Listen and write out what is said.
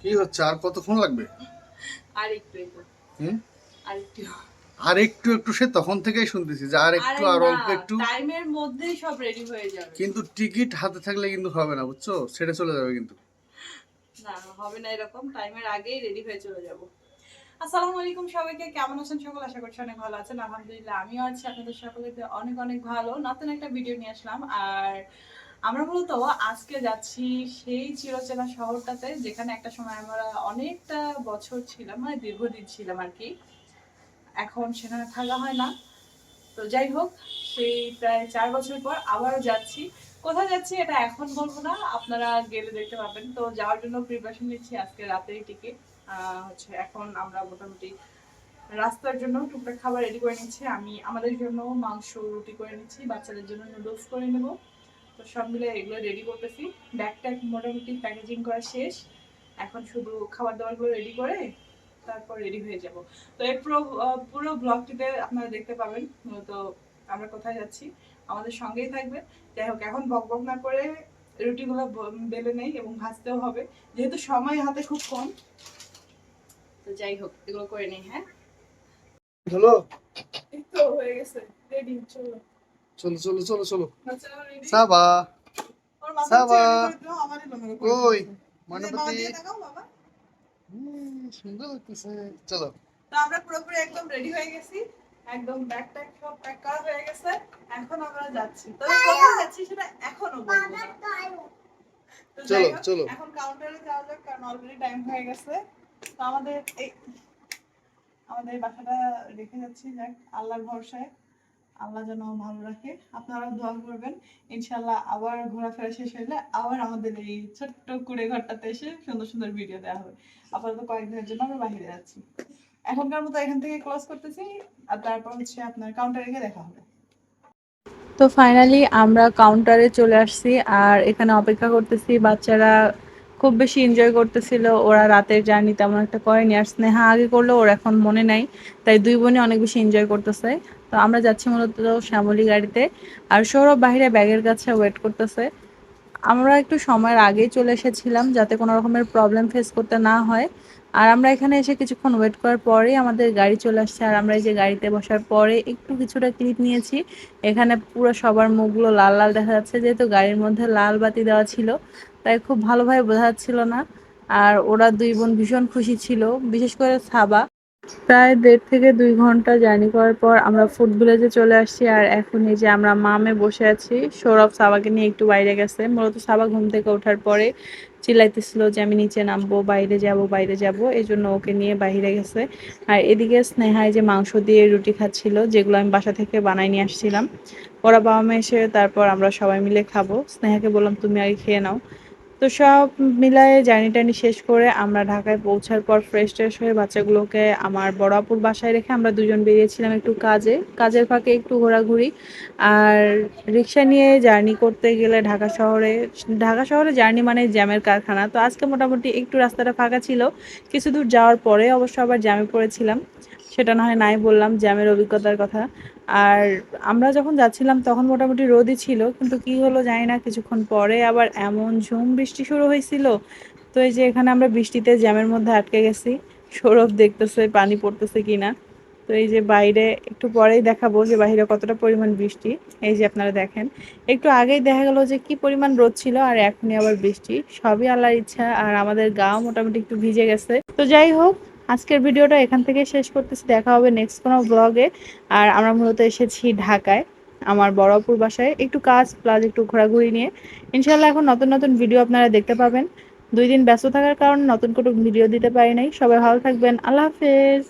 কি হচ্ছে? আর কতক্ষণ লাগবে? আর একটু একটু হুম? আর একটু। আর একটু একটু সে তখন থেকেই শুনতেছি যে আর একটু আর অল্প একটু। টাইমের মধ্যেই সব রেডি হয়ে যাবে। কিন্তু টিকিট হাতে থাকলে কিন্তু হবে না বুঝছ? ছেড়ে চলে যাবে কিন্তু। না হবে না এরকম। টাইমের আগেই রেডি হয়ে চলে যাব। আসসালামু আলাইকুম সবাইকে। কেমন আছেন সকল? আশা করছি অনেক ভালো আছেন। আলহামদুলিল্লাহ আমিও আছি। আপনাদের সকলেতে অনেক অনেক ভালো। নতুন একটা ভিডিও নিয়ে আসলাম। আর আমরা মূলত আজকে যাচ্ছি সেই চিরচেনা শহরটাতে, যেখানে একটা সময় আমরা অনেকটা বছর ছিলাম মানে দীর্ঘদিন ছিলাম আর কি। এখন সেখানে থাকা হয় না। তো যাই হোক, সেই প্রায় চার বছর পর আবারও যাচ্ছি। কোথায় যাচ্ছি এটা এখন বলব না, আপনারা গেলে দেখতে পাবেন। তো যাওয়ার জন্য প্রিপারেশন নিচ্ছি আজকে রাতের টিকিট হচ্ছে এখন আমরা মোটামুটি রাস্তার জন্য টুকটাক খাবার রেডি করে নিচ্ছি। আমি, আমাদের জন্য মাংস রুটি করে নিচ্ছি, বাচ্চাদের জন্য নুডলস করে নেব। তো সব মিলে এগুলো রেডি করতেছি। ব্যাগ ট্যাগ মোটামুটি প্যাকেজিং করা শেষ। এখন শুধু খাবার দাবারগুলো রেডি করে তারপর রেডি হয়ে যাব। তো এই পুরো পুরো ব্লগটিতে আপনারা দেখতে পাবেন তো আমরা কোথায় যাচ্ছি আমাদের সঙ্গেই থাকবে। যাই হোক এখন বক বক না করে রুটিগুলো বেলে নেই এবং ভাজতেও হবে। যেহেতু সময় হাতে খুব কম তো যাই হোক এগুলো করে নেই হ্যাঁ? হলো এই তো হয়ে গেছে রেডি চলো। চলো চলো চলো চলো। সাবা। সাবা। কই মানবতী। হুম, সুন্দর লাগতেছে। চলো। তো আমরা পুরোপুরি একদম রেডি হয়ে গেছি। একদম ব্যাগ ট্যাগ সব প্যাক করা হয়ে গেছে। এখন আমরা যাচ্ছি। তবে কোথায় যাচ্ছি সেটা এখনও বলব চলো, চলো। এখন কাউন্টারে যাওয়া যাক কারণ অলরেডি টাইম হয়ে গেছে। তো আমাদের এই আমাদের বাসাটা রেখে যাচ্ছি যাক আল্লাহর ভরসায়। আল্লাহ যেন ভালো রাখে। আপনারা দোয়া করবেন। ইনশাল্লাহ আবার ঘোরাফেরা শেষ হলে আবার আমাদের এই ছোট্ট কুড়ে ঘরটাতে এসে সুন্দর সুন্দর ভিডিও দেওয়া হবে। আপাতত কয়েকদিনের জন্য আমরা বাইরে যাচ্ছি। এখনকার মতো এখান থেকে ক্লোজ করতেছি। আর তারপর হচ্ছে আপনার কাউন্টারে গিয়ে দেখা হবে। তো ফাইনালি আমরা কাউন্টারে চলে আসছি। আর এখানে অপেক্ষা করতেছি। বাচ্চারা খুব বেশি এনজয় করতেছিল। ওরা রাতের জার্নি তেমন একটা করেনি। আর স্নেহা আগে করল, ওর এখন মনে নাই। তাই দুই বোনই অনেক বেশি এনজয় করতেছে। তো আমরা যাচ্ছি মূলত শ্যামলী গাড়িতে। আর সৌরভ বাহিরে ব্যাগের কাছে ওয়েট করতেছে। আমরা একটু সময়ের আগেই চলে এসেছিলাম যাতে কোনো রকমের প্রবলেম ফেস করতে না হয়। আর আমরা এখানে এসে কিছুক্ষণ ওয়েট করার পরেই আমাদের গাড়ি চলে আসছে। আর আমরা এই যে গাড়িতে বসার পরে একটু কিছুটা ক্লিপ নিয়েছি। এখানে পুরো সবার মুখগুলো লাল লাল দেখা যাচ্ছে, যেহেতু গাড়ির মধ্যে লাল বাতি দেওয়া ছিল, তাই খুব ভালোভাবে বোঝা যাচ্ছিল না। আর ওরা দুই বোন ভীষণ খুশি ছিল, বিশেষ করে সাবা। প্রায় দেড় থেকে দুই ঘণ্টা জার্নি করার পর আমরা ফুড ভিলেজে চলে আসছি আর এখন এই যে আমরা মামে বসে আছি, সৌরভ সাবাকে নিয়ে একটু বাইরে গেছে। মূলত সাবা ঘুম থেকে ওঠার পরে চিল্লাইতেছিল যে আমি নিচে নামবো, বাইরে যাব বাইরে যাব, এই জন্য ওকে নিয়ে বাইরে গেছে। আর এদিকে স্নেহায় যে মাংস দিয়ে রুটি খাচ্ছিল, যেগুলো আমি বাসা থেকে বানাই নিয়ে আসছিলাম। ওরা বাবা মা এসে তারপর আমরা সবাই মিলে খাব। স্নেহাকে বললাম, তুমি আগে খেয়ে নাও। তো সব মিলায়ে জার্নি টার্নি শেষ করে আমরা ঢাকায় পৌঁছার পর ফ্রেশ ট্রেশ হয়ে বাচ্চাগুলোকে আমার বড় আপুর বাসায় রেখে আমরা দুজন বেরিয়েছিলাম একটু কাজে। কাজের ফাঁকে একটু ঘোরাঘুরি। আর রিক্সা নিয়ে জার্নি করতে গেলে ঢাকা শহরে ঢাকা শহরে জার্নি মানে জ্যামের কারখানা। তো আজকে মোটামুটি একটু রাস্তাটা ফাঁকা ছিল। কিছু দূর যাওয়ার পরে অবশ্য আবার জ্যামে পড়েছিলাম। সেটা না হয় নাই বললাম, জ্যামের অভিজ্ঞতার কথা। আর আমরা যখন যাচ্ছিলাম তখন মোটামুটি রোদই ছিল, কিন্তু কি হলো জানি না, কিছুক্ষণ পরে আবার এমন ঝুম বৃষ্টি শুরু হয়েছিল। তো এই যে এখানে আমরা বৃষ্টিতে জ্যামের মধ্যে আটকে গেছি, সৌরভ দেখতেছে পানি পড়তেছে কিনা। তো এই যে বাইরে একটু পরেই দেখাবো যে বাইরে কতটা পরিমাণ বৃষ্টি, এই যে আপনারা দেখেন। একটু আগেই দেখা গেল যে কি পরিমাণ রোদ ছিল আর এখনই আবার বৃষ্টি। সবই আল্লাহর ইচ্ছা আর আমাদের গাও মোটামুটি একটু ভিজে গেছে। তো যাই হোক আজকের ভিডিওটা এখান থেকে শেষ করতেছি। দেখা হবে নেক্সট কোনো ব্লগে আর আমরা মূলত এসেছি ঢাকায়, আমার বড়পুর বাসায়। একটু কাজ প্লাস একটু ঘোরাঘুরি নিয়ে। ইনশাল্লাহ এখন নতুন নতুন ভিডিও আপনারা দেখতে পাবেন। দুই দিন ব্যস্ত থাকার কারণে নতুন কোনো ভিডিও দিতে পারি নাই। সবাই ভালো থাকবেন। আল্লাহ হাফেজ।